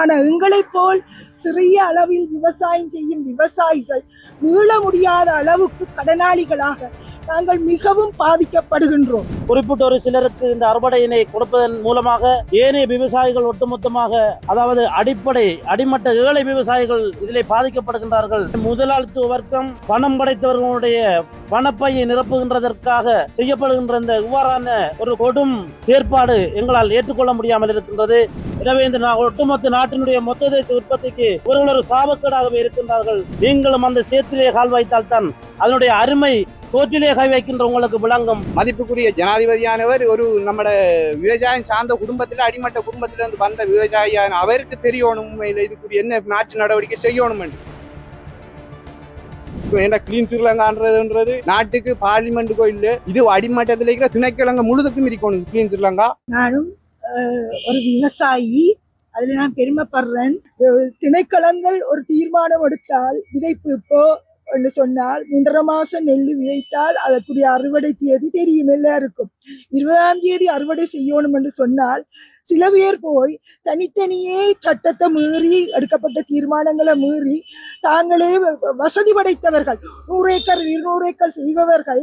ஆனா எங்களைப் போல் சிறிய அளவில் விவசாயம் செய்யும் விவசாயிகள் மீள முடியாத அளவுக்கு கடனாளிகளாக நாங்கள் மிகவும் பாதிக்கப்படுகின்றோம். குறிப்பிட்ட ஒரு சிலருக்கு இந்த அறுவடையினை கொடுப்பதன் மூலமாக ஏனைய விவசாயிகள் ஒட்டுமொத்தமாக அதாவது அடிப்படை அடிமட்ட ஏழை விவசாயிகள் இதில் பாதிக்கப்படுகின்றார்கள். முதலாளித்துவ வர்க்கம் பணம் படைத்தவர்களுடைய பணப்பையை நிரப்புகின்றதற்காக செய்யப்படுகின்ற இந்த இவ்வாறான ஒரு கொடும் செயற்பாடு எங்களால் ஏற்றுக்கொள்ள முடியாமல் இருக்கின்றது. எனவே இந்த ஒட்டுமொத்த நாட்டினுடைய மொத்த தேச உற்பத்திக்கு இவர்கள் ஒரு சாபக்கேடாகவே இருக்கின்றார்கள். நீங்களும் அந்த சேத்திலே கால் வைத்தால் தான் அதனுடைய அருமை சோற்றிலே கை வைக்கின்ற உங்களுக்கு விளங்கும். மதிப்புக்குரிய ஜனாதிபதியானவர் ஒரு நம்மட விவசாயம் சார்ந்த குடும்பத்தில் அடிமட்ட குடும்பத்திலிருந்து வந்த விவசாயியான அவருக்கு தெரியணும் உண்மையில் இதுக்குரிய என்ன நாட்டு நடவடிக்கை செய்யணும் என்று ஏன்னா கிளீன் சிறிலங்கான்றதுன்றது? நாட்டுக்கு பார்லிமெண்ட்டுக்கோ இல்ல இது அடிமட்டத்தில் இருக்கிற திணைக்கிழங்கு முழுதுக்கும் இருக்கணும் கிளீன் சிறிலங்கா. நானும் ஒரு விவசாயி அதில் நான் பெருமைப்படுறேன். திணைக்களங்கள் ஒரு தீர்மானம் எடுத்தால் விதைப்பு இப்போ என்று சொன்னால் மூன்றரை மாசம் நெல் விதைத்தால் அதற்குரிய அறுவடை தேதி தெரியும் எல்லாருக்கும். இருபதாம் தேதி அறுவடை செய்யணும் என்று சொன்னால் சில பேர் போய் தனித்தனியே சட்டத்தை மீறி எடுக்கப்பட்ட தீர்மானங்களை மீறி தாங்களே வ- வசதி படைத்தவர்கள் நூறு ஏக்கர் இருநூறு ஏக்கர் செய்பவர்கள்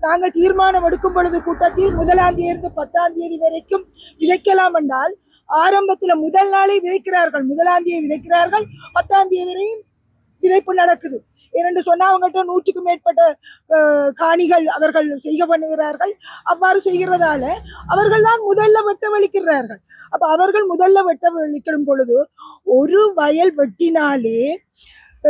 நாங்கள் தீர்மானம் எடுக்கும் பொழுது கூட்டத்தில் முதலாம் தேதி பத்தாம் தேதி வரைக்கும் விதைக்கலாம் என்றால் ஆரம்பத்தில் முதல் நாளே விதைக்கிறார்கள். முதலாம் தேதி விதைக்கிறார்கள் பத்தாம் தேதி வரையும் விதைப்பு நடக்குது. ஏனென்று சொன்னால் அவங்ககிட்ட நூற்றுக்கும் மேற்பட்ட காணிகள் அவர்கள் செய்ய பண்ணுகிறார்கள். அவ்வாறு செய்கிறதால அவர்கள் தான் முதல்ல வெட்ட வலிக்கிறார்கள் அப்போ அவர்கள் முதல்ல வெட்ட வலிக்கிடும் பொழுது ஒரு வயல் வெட்டினாலே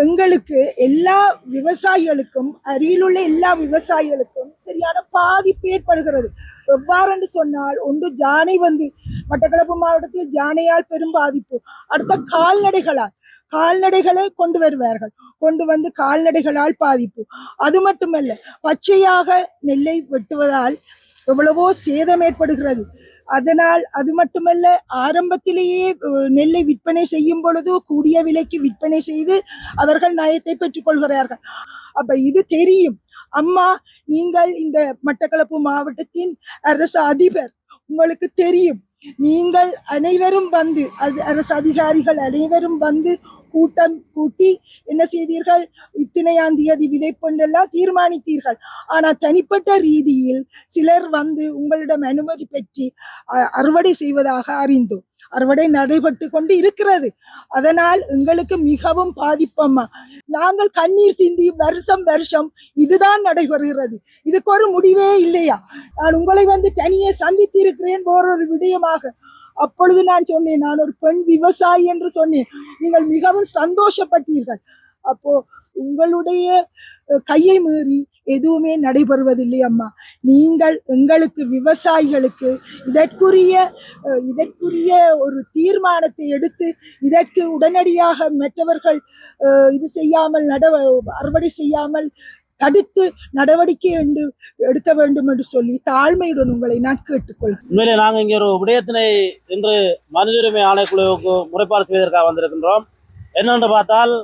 எங்களுக்கு எல்லா விவசாயிகளுக்கும் அருகிலுள்ள எல்லா விவசாயிகளுக்கும் சரியான பாதிப்பு ஏற்படுகிறது. எவ்வாறென்று சொன்னால் ஒன்று ஜானை வந்து மட்டக்களப்பு மாவட்டத்தில் ஜானையால் பெரும் பாதிப்பு. அடுத்த கால்நடைகளால். கால்நடைகளை கொண்டு வருவார்கள். கொண்டு வந்து கால்நடைகளால் பாதிப்பு அது மட்டுமல்ல பச்சையாக நெல்லை வெட்டுவதால் எவ்வளவோ சேதம் ஏற்படுகிறது. அதனால் அது மட்டுமல்ல ஆரம்பத்திலேயே நெல்லை விற்பனை செய்யும் பொழுது கூடிய விலைக்கு விற்பனை செய்து அவர்கள் நயத்தை பெற்றுக்கொள்கிறார்கள் அப்ப இது தெரியும். அம்மா நீங்கள் இந்த மட்டக்களப்பு மாவட்டத்தின் அரசு அதிபர். உங்களுக்கு தெரியும். நீங்கள் அனைவரும் வந்து அது அரசு அதிகாரிகள் அனைவரும் வந்து கூட்டம் கூட்டி என்ன செய்தீர்கள்? இத்தனையாம் தேதி விதைப்பென்றெல்லாம் தீர்மானித்தீர்கள். ஆனால் தனிப்பட்ட ரீதியில் சிலர் வந்து உங்களிடம் அனுமதி பெற்று அறுவடை செய்வதாக அறிந்தோம். அறுவடை நடைபெற்று கொண்டு இருக்கிறது அதனால் எங்களுக்கு மிகவும் பாதிப்பம்மா. நாங்கள் கண்ணீர் சிந்தி வருஷம் வருஷம் இதுதான் நடைபெறுகிறது. இதுக்கு ஒரு முடிவே இல்லையா? நான் உங்களை வந்து தனியே சந்தித்து இருக்கிறேன் ஒரு விடயமாக. அப்பொழுது நான் சொன்னேன் நான் ஒரு பெண் விவசாயி என்று சொன்னேன். நீங்கள் மிகவும் சந்தோஷப்பட்டீர்கள். அப்போ உங்களுடைய கையை மீறி எதுவுமே நடைபெறுவதில்லை அம்மா. நீங்கள் எங்களுக்கு விவசாயிகளுக்கு இதற்குரிய இதற்குரிய ஒரு தீர்மானத்தை எடுத்து இதற்கு உடனடியாக மற்றவர்கள் இது செய்யாமல் நட அறுவடை செய்யாமல் தடுத்து நடவடிக்கை என்று எடுக்க வேண்டும் என்று சொல்லி தாழ்மையுடன் உங்களை நான் கேட்டுக்கொள்கிறேன். உண்மையிலே நாங்கள் இங்கே ஒரு விடயத்தினை இன்று மனித உரிமை ஆணைக்குழுவுக்கு முறைப்பாடு செய்வதற்காக வந்திருக்கின்றோம். என்னென்று பார்த்தால்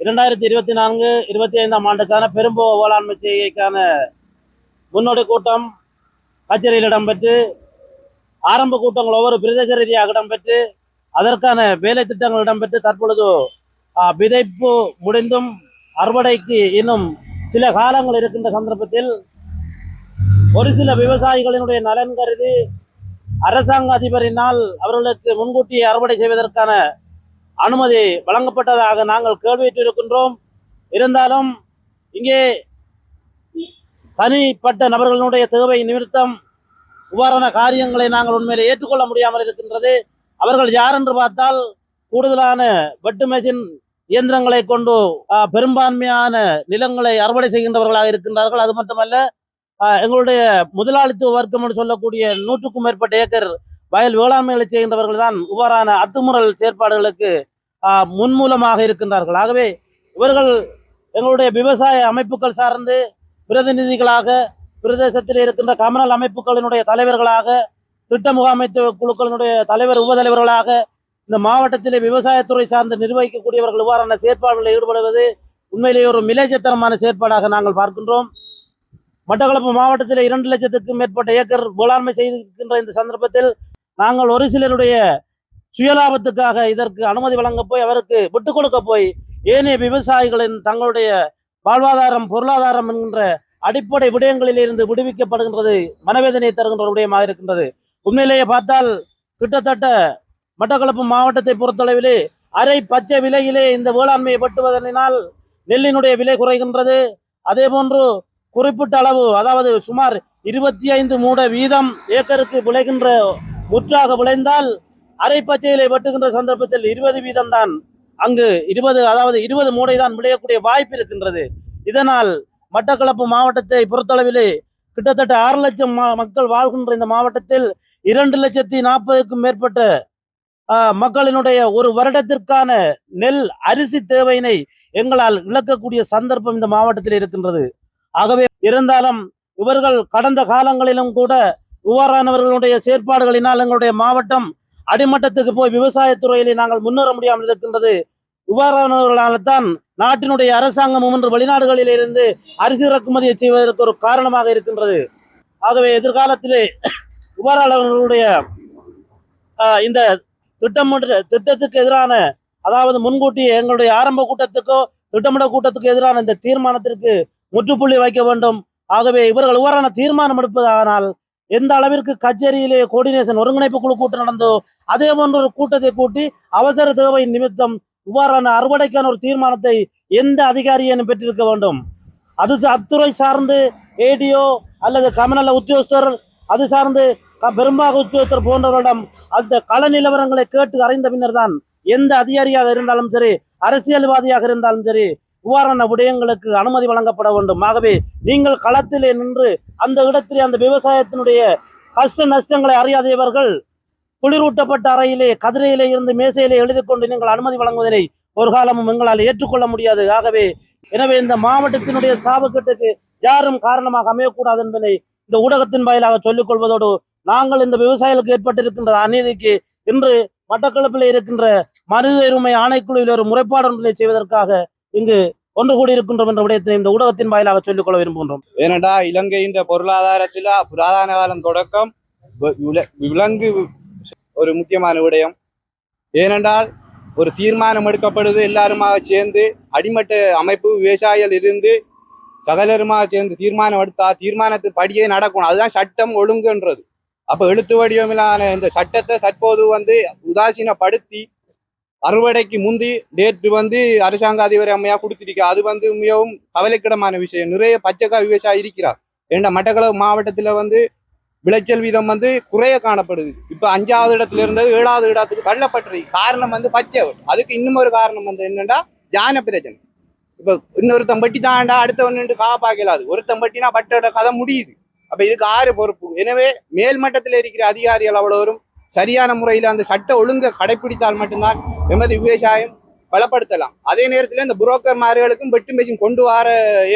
இரண்டாயிரத்தி இருபத்தி நான்கு இருபத்தி ஐந்தாம் ஆண்டுக்கான பெரும்போ வேளாண்மை செய்கைக்கான முன்னோடி கூட்டம் கச்சேரியில் இடம்பெற்று ஆரம்ப கூட்டங்கள் ஒவ்வொரு பிரதேச ரீதியாக இடம்பெற்று அதற்கான வேலை திட்டங்கள் இடம்பெற்று தற்பொழுது விதைப்பு முடிந்தும் அறுவடைக்கு இன்னும் சில காலங்கள் இருக்கின்ற சந்தர்ப்பத்தில் ஒரு சில விவசாயிகளினுடைய நலன் கருதி அரசாங்க அதிபரினால் அவர்களுக்கு முன்கூட்டியே அறுவடை செய்வதற்கான அனுமதி வழங்கப்பட்டதாக நாங்கள் கேள்வியிட்டிருக்கின்றோம். இருந்தாலும் இங்கே தனிப்பட்ட நபர்களுடைய தேவை நிமித்தம் இவ்வாறான காரியங்களை நாங்கள் உண்மையிலே ஏற்றுக்கொள்ள முடியாமல் இருக்கின்றது. அவர்கள் யார் என்று பார்த்தால் கூடுதலான வெட்டு மெஷின் இயந்திரங்களை கொண்டு பெரும்பான்மையான நிலங்களை அறுவடை செய்கின்றவர்களாக இருக்கின்றார்கள். அது மட்டுமல்ல ஆஹ் எங்களுடைய முதலாளித்துவ வர்க்கம் என்று சொல்லக்கூடிய நூற்றுக்கும் மேற்பட்ட ஏக்கர் வயல் வேளாண்மைகளை செய்கின்றவர்கள் தான் இவ்வாறான அத்துமுறல் செயற்பாடுகளுக்கு ஆஹ் முன்மூலமாக இருக்கின்றார்கள். ஆகவே இவர்கள் எங்களுடைய விவசாய அமைப்புகள் சார்ந்து பிரதிநிதிகளாக பிரதேசத்தில் இருக்கின்ற கமனல் அமைப்புகளினுடைய தலைவர்களாக திட்ட முகாமைத்துவ குழுக்களினுடைய தலைவர் உபதலைவர்களாக இந்த மாவட்டத்திலே விவசாயத்துறை சார்ந்து நிர்வகிக்கக்கூடியவர்கள் இவ்வாறான செயற்பாடுகளில் ஈடுபடுவது உண்மையிலேயே ஒரு மிலேச்சத்தனமான செயற்பாடாக நாங்கள் பார்க்கின்றோம். மட்டக்களப்பு மாவட்டத்தில் இரண்டு லட்சத்துக்கும் மேற்பட்ட ஏக்கர் வேளாண்மை செய்திருக்கின்ற இந்த சந்தர்ப்பத்தில் நாங்கள் ஒரு சிலருடைய சுயலாபத்துக்காக இதற்கு அனுமதி வழங்க போய் அவருக்கு விட்டுக் கொடுக்க போய் ஏனைய விவசாயிகளின் தங்களுடைய வாழ்வாதாரம் பொருளாதாரம் என்கின்ற அடிப்படை விடயங்களில் இருந்து விடுவிக்கப்படுகின்றது மனவேதனை தருகின்ற விடயமாக இருக்கின்றது. உண்மையிலேயே பார்த்தால் கிட்டத்தட்ட மட்டக்களப்பு மாவட்டத்தை பொறுத்தளவிலே அரை பச்சை விலையிலே இந்த வேளாண்மையை வெட்டுவதனால் நெல்லினுடைய விலை குறைகின்றது. அதே போன்று குறிப்பிட்ட அளவு அதாவது சுமார் இருபத்தி ஐந்து மூட வீதம் ஏக்கருக்கு விளைகின்ற முற்றாக விளைந்தால் அரை பச்சைகளை வெட்டுகின்ற சந்தர்ப்பத்தில் இருபது வீதம் தான் அங்கு இருபது அதாவது இருபது மூடை தான் விளையக்கூடிய வாய்ப்பு இருக்கின்றது. இதனால் மட்டக்களப்பு மாவட்டத்தை பொறுத்தளவிலே கிட்டத்தட்ட ஆறு லட்சம் மக்கள் வாழ்கின்ற இந்த மாவட்டத்தில் இரண்டு லட்சத்தி நாற்பதுக்கும் மேற்பட்ட ஆஹ், மக்களினுடைய ஒரு வருடத்திற்கான நெல் அரிசி தேவையினை எங்களால் இழக்கக்கூடிய சந்தர்ப்பம் இந்த மாவட்டத்தில் இருக்கின்றது. ஆகவே இருந்தாலும் இவர்கள் கடந்த காலங்களிலும் கூட இவ்வாறானவர்களுடைய செயற்பாடுகளினால் எங்களுடைய மாவட்டம் அடிமட்டத்துக்கு போய் விவசாயத்துறையிலே நாங்கள் முன்னேற முடியாமல் இருக்கின்றது. இவ்வாறானவர்களால் தான் நாட்டினுடைய அரசாங்கமும் இன்று வெளிநாடுகளில் இருந்து அரிசி இறக்குமதி செய்வதற்கு ஒரு காரணமாக இருக்கின்றது. ஆகவே எதிர்காலத்திலே இவ்வாறானவர்களுடைய இந்த திட்டம் திட்டத்துக்கு எதிரான அதாவது முன்கூட்டியே எங்களுடைய ஆரம்ப கூட்டத்துக்கோ திட்டமிட கூட்டத்துக்கு எதிரான இந்த தீர்மானத்திற்கு முற்றுப்புள்ளி வைக்க வேண்டும். ஆகவே இவர்கள் இவ்வாறான தீர்மானம் எடுப்பதானால் எந்த அளவிற்கு கச்சேரியிலே கோஆர்டினேஷன் ஒருங்கிணைப்பு குழு கூட்டம் நடந்தோ அதே போன்ற ஒரு கூட்டத்தை கூட்டி அவசர தேவை நிமித்தம் இவ்வாறான அறுவடைக்கான ஒரு தீர்மானத்தை எந்த அதிகாரியும் பெற்றிருக்க வேண்டும்? அது அத்துறை சார்ந்து ஏடிஓ அல்லது கமநல உத்தியோகஸ்தர் அது சார்ந்து பெரும்பாக உத்தியோகத்தர் போன்றவரிடம் அந்த கள நிலவரங்களை கேட்டு அறிந்த பின்னர் தான் எந்த அதிகாரியாக இருந்தாலும் சரி அரசியல்வாதியாக இருந்தாலும் சரி இவ்வாறான விடயங்களுக்கு அனுமதி வழங்கப்பட வேண்டும். ஆகவே நீங்கள் களத்திலே நின்று அந்த இடத்திலே அந்த விவசாயத்தினுடைய கஷ்ட நஷ்டங்களை அறியாதவர்கள் குளிரூட்டப்பட்ட அறையிலே கதிரையிலே இருந்து மேசையிலே எழுதி கொண்டு நீங்கள் அனுமதி வழங்குவதனை ஒரு காலமும் எங்களால் ஏற்றுக்கொள்ள முடியாது. ஆகவே எனவே இந்த மாவட்டத்தினுடைய சாபக்கட்டுக்கு யாரும் காரணமாக அமையக்கூடாது என்பதை இந்த ஊடகத்தின் வாயிலாக சொல்லிக் கொள்வதோடு நாங்கள் இந்த விவசாயிகளுக்கு ஏற்பட்டிருக்கின்ற அநீதிக்கு இன்று மட்டக்களப்பில் இருக்கின்ற மனித உரிமை ஆணைக்குழுவில் ஒரு முறைப்பாடு ஒன்றினை செய்வதற்காக இங்கு ஒன்று கூடி இருக்கின்றோம் என்ற விடயத்தை இந்த ஊடகத்தின் வாயிலாக சொல்லிக் கொள்ள விரும்புகின்றோம். இலங்கை இலங்கையின் பொருளாதாரத்தில் புராதன காலம் தொடக்கம் விலங்கு ஒரு முக்கியமான விடயம். ஏனென்றால் ஒரு தீர்மானம் எடுக்கப்படுது எல்லாருமாக சேர்ந்து அடிமட்ட அமைப்பு விவசாயிகள் இருந்து சகலருமாக சேர்ந்து தீர்மானம் எடுத்தா தீர்மானத்தின் படியே நடக்கணும் அதுதான் சட்டம் ஒழுங்குன்றது. அப்போ எழுத்து வடிவமிலான இந்த சட்டத்தை தற்போது வந்து உதாசீனப்படுத்தி அறுவடைக்கு முந்தி டேட் வந்து அரசாங்க அதிபர் அம்மையா கொடுத்திருக்க. அது வந்து மிகவும் கவலைக்கிடமான விஷயம். நிறைய பச்சைக்காய் விவசாயி இருக்கிறார். ஏன்னா மட்டக்களவு மாவட்டத்துல வந்து விளைச்சல் வீதம் வந்து குறைய காணப்படுது. இப்ப அஞ்சாவது இடத்துல இருந்தது ஏழாவது இடத்துக்கு தள்ளப்பட்டிருக்கு காரணம் வந்து பச்சை அதுக்கு இன்னும் ஒரு காரணம் வந்து என்னன்னா ஜான பிரச்சனை. இப்போ இன்னொருத்தன் பட்டி தாண்டா அடுத்தவன் நின்று காப்பாக்கலாது. ஒருத்தன் பட்டினா பட்டோட கதை முடியுது. அப்போ இதுக்கு ஆறு பொறுப்பு. எனவே மேல்மட்டத்தில் இருக்கிற அதிகாரிகள் அவ்வளோரும் சரியான முறையில் அந்த சட்ட ஒழுங்கை கடைபிடித்தால் மட்டும்தான் எமது விவசாயம் பலப்படுத்தலாம். அதே நேரத்தில் இந்த புரோக்கர்மார்களுக்கும் வெட்டு மெஷின் கொண்டு வர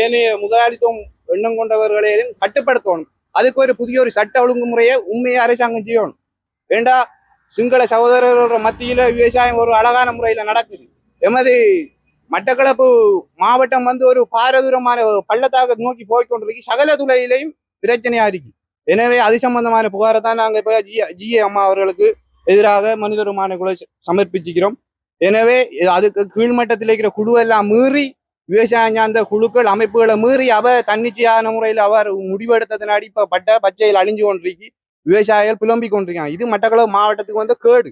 ஏனைய முதலாளித்துவம் எண்ணம் கொண்டவர்களையும் கட்டுப்படுத்தணும். அதுக்கு ஒரு புதிய ஒரு சட்ட ஒழுங்குமுறையை உண்மையை அரசாங்கம் செய்யணும். வேண்டா சிங்கள சகோதரர்களோட மத்தியில விவசாயம் ஒரு அழகான முறையில நடக்குது. எமது மட்டக்களப்பு மாவட்டம் வந்து ஒரு பாரதூரமான பள்ளத்தாக நோக்கி போய்கொண்டிருக்கு சகல துறையிலையும் பிரச்சனையாக இருக்கு. எனவே அது சம்பந்தமான புகாரை தான் நாங்கள் இப்போ ஜி ஜிஏ அம்மா அவர்களுக்கு எதிராக மனிதருமான குழு சமர்ப்பிச்சுக்கிறோம். எனவே அதுக்கு கீழ்மட்டத்தில் இருக்கிற குழுவெல்லாம் மீறி விவசாயம் சார்ந்த குழுக்கள் அமைப்புகளை மீறி அவ தன்னிச்சையான முறையில் அவர் முடிவெடுத்ததுனாடி இப்ப பட்ட பச்சையில் அழிஞ்சு கொண்டிருக்கு விவசாயிகள் புலம்பிக் கொண்டிருக்காங்க. இது மட்டக்களவு மாவட்டத்துக்கு வந்த கேடு.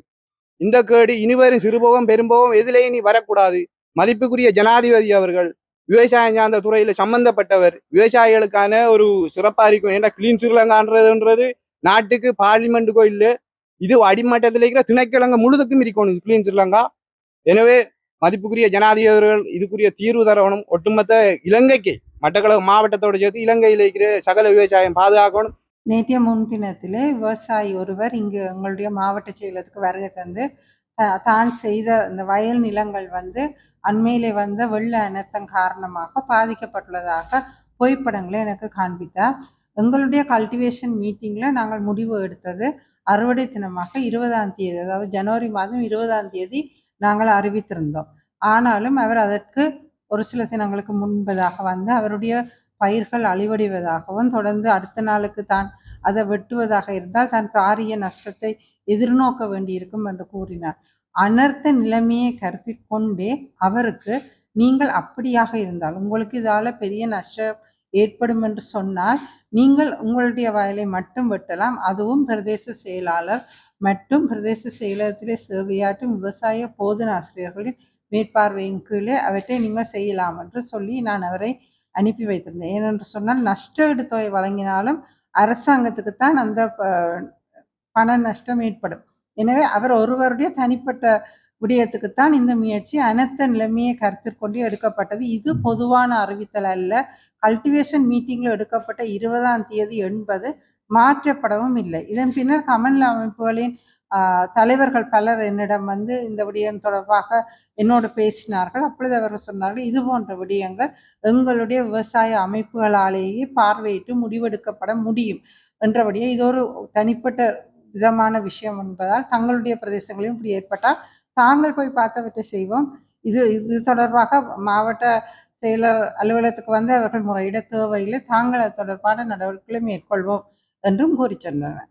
இந்த கேடு இனிவரும் சிறுபோகம் பெரும்போகம் எதிலேயும் இனி வரக்கூடாது. மதிப்புக்குரிய ஜனாதிபதி அவர்கள் விவசாயம் சார்ந்த துறையில சம்பந்தப்பட்டவர் விவசாயிகளுக்கான ஒரு சிறப்பா இருக்கும். ஏன்னா கிளீன் சிறுலங்கான்றதுன்றது நாட்டுக்கு பார்லிமெண்ட்டுக்கோ இல்லை இது அடிமட்டத்தில் இருக்கிற திணைக்கிழங்கு முழுதுக்கும் இருக்கணும். கிளீன் சிறுலங்கா எனவே மதிப்புக்குரிய ஜனாதிபதிகள் இதுக்குரிய தீர்வு தரணும் ஒட்டுமொத்த இலங்கைக்கு மட்டக்களவு மாவட்டத்தோடு சேர்த்து இலங்கையில் இருக்கிற சகல விவசாயம் பாதுகாக்கணும். நேற்றைய முன்தினத்திலே விவசாயி ஒருவர் இங்கு எங்களுடைய மாவட்ட செயலத்துக்கு வருகை தந்து தான் செய்த இந்த வயல் நிலங்கள் வந்து அண்மையிலே வந்த வெள்ள அனர்த்தம் காரணமாக பாதிக்கப்பட்டுள்ளதாக புகைப்படங்களை எனக்கு காண்பித்தார். எங்களுடைய கல்டிவேஷன் மீட்டிங்கில் நாங்கள் முடிவு எடுத்தது அறுவடை தினமாக இருபதாம் தேதி அதாவது ஜனவரி மாதம் இருபதாம் தேதி நாங்கள் அறிவித்திருந்தோம். ஆனாலும் அவர் அதற்கு ஒரு சில தினங்களுக்கு முன்பதாக வந்து அவருடைய பயிர்கள் அழிவடைவதாகவும் தொடர்ந்து அடுத்த நாளுக்கு தான் அதை வெட்டுவதாக இருந்தால் தான் பாரிய நஷ்டத்தை எதிர்நோக்க வேண்டியிருக்கும் என்று கூறினார். அனர்த்த நிலைமையை கருத்தில் கொண்டே அவருக்கு நீங்கள் அப்படியாக இருந்தால் உங்களுக்கு இதால பெரிய நஷ்டம் ஏற்படும் என்று சொன்னால் நீங்கள் உங்களுடைய வயலை மட்டும் வெட்டலாம். அதுவும் பிரதேச செயலாளர் மற்றும் பிரதேச செயலகத்திலே சேவையாற்றும் விவசாய போதன ஆசிரியர்களின் மேற்பார்வையின் கீழே அவற்றை நீங்கள் செய்யலாம் என்று சொல்லி நான் அவரை அனுப்பி வைத்திருந்தேன். ஏனென்று சொன்னால் நஷ்ட தொகை வழங்கினாலும் அரசாங்கத்துக்கு தான் அந்த ப- பண நஷ்டம் ஏற்படும். எனவே அவர் ஒருவருடைய தனிப்பட்ட விடயத்துக்குத்தான் இந்த முயற்சி அனைத்த நிலைமையை கருத்தில் கொண்டு எடுக்கப்பட்டது. இது பொதுவான அறிவித்தல் அல்ல. கல்டிவேஷன் மீட்டிங்கில் எடுக்கப்பட்ட இருபதாம் தேதி என்பது மாற்றப்படவும் இல்லை. இதன் பின்னர் கமநல அமைப்புகளின் தலைவர்கள் பலர் என்னிடம் வந்து இந்த விடயம் தொடர்பாக என்னோடு பேசினார்கள். அப்பொழுது அவர்கள் சொன்னார்கள் இது போன்ற விடயங்கள் எங்களுடைய விவசாய அமைப்புகளாலேயே பார்வையிட்டு முடிவெடுக்கப்பட முடியும் என்றபடியே இது ஒரு தனிப்பட்ட விதமான விஷயம் என்பதால் தங்களுடைய பிரதேசங்களிலும் இப்படி ஏற்பட்டால் தாங்கள் போய் பார்த்தவற்றை செய்வோம். இது இது தொடர்பாக மாவட்ட செயலர் அலுவலகத்துக்கு வந்து அவர்கள் முறையிட தேவையில்லை. தாங்கள் அது தொடர்பான நடவடிக்கைகளை மேற்கொள்வோம் என்றும் கூறி சென்றனர்